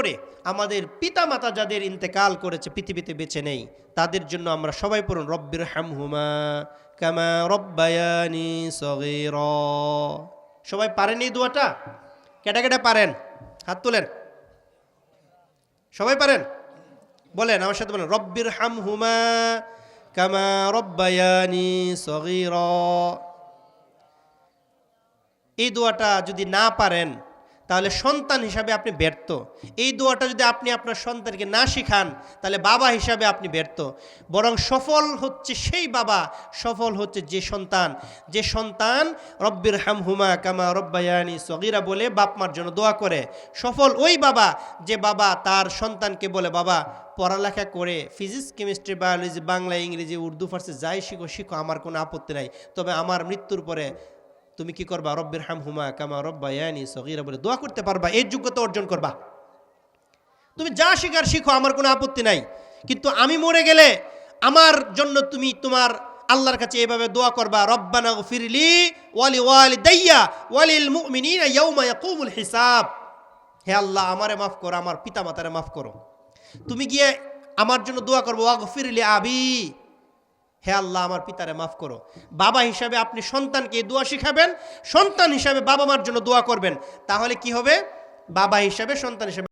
করে আমাদের পিতা মাতা যাদের ইন্তেকাল করেছে, পৃথিবীতে বেঁচে নেই, তাদের জন্য আমরা সবাই পড়ুন, রব্বির হামহুমা কামা রব্বায়ানি সগীর। সবাই পারেন এই দোয়াটা? কেটা কেটা পারেন, হাত তোলেন। সবাই পারেন? বলেন, আমার সাথে বলেন, রব্বির হামহুমা কামা রব্বায়ানি সগীর। এই দোয়াটা যদি না পারেন তাহলে সন্তান হিসাবে আপনি ব্যর্থ। এই দোয়াটা যদি আপনি আপনার সন্তানকে না শিখান, তাহলে বাবা হিসাবে আপনি ব্যর্থ। বরং সফল হচ্ছে সেই বাবা, সফল হচ্ছে যে সন্তান। যে সন্তান রব্বির হামহুমা কামা রব্বায়ানি সগিরা বলে বাপ মার জন্য দোয়া করে। সফল ওই বাবা যে বাবা তার সন্তানকে বলে, বাবা, পড়ালেখা করে ফিজিক্স, কেমিস্ট্রি, বায়োলজি, বাংলা, ইংরেজি, উর্দু, ফার্সি, যাই শিখো শিখো, আমার কোনো আপত্তি নাই। তবে আমার মৃত্যুর পরে তুমি কি করবা? রব্বির হাম হুমা কামা রব্বা ইয়ানি সগিরা বলে, দোয়া করতে পারবা এই যোগ্যতা অর্জন করবা। তুমি যা শিখার শিখো, আমার কোনো আপত্তি নাই। কিন্তু আমি মরে গেলে আমার জন্য তুমি তোমার আল্লাহর কাছে এইভাবে দোয়া করবা, রব্বানা ফিরলি ওয়ালি ওয়ালি দাইয়া ওয়ালিল মুমিনিনা ইয়াউমা ইয়াকুমুল হিসাব। হে আল্লাহ, আমারে মাফ করো, আমার পিতা মাতারে মাফ করো। তুমি গিয়ে আমার জন্য দোয়া করব, ওয়াগফিরলি আবি। হে আল্লাহ, আমার পিতারে মাফ করো। বাবা হিসাবে আপনি সন্তানকে দোয়া শিখাবেন, সন্তান হিসাবে বাবা মার জন্য দোয়া করবেন। তাহলে কি হবে? বাবা হিসাবে সন্তান হিসাবে